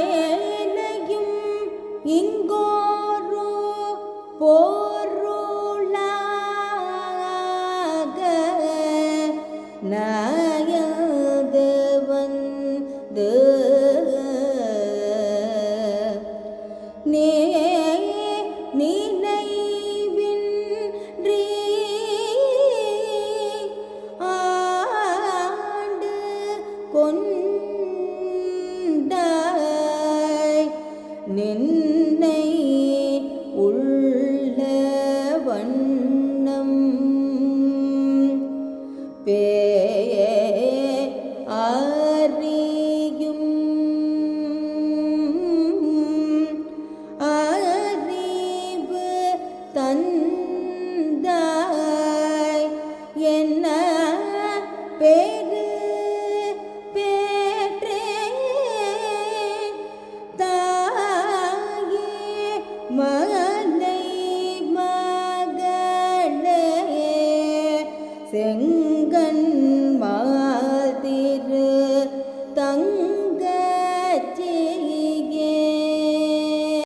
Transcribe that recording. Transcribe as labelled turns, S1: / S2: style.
S1: நாயேனையும் இங்கோரோ போருளாக நாயது வந்து கொண்டாய். நின்னை உள்ள வண்ணம். பேயே அறியும். அறிவு தந்தாய். என்ன பே மகனை மகளே செங்கன் மா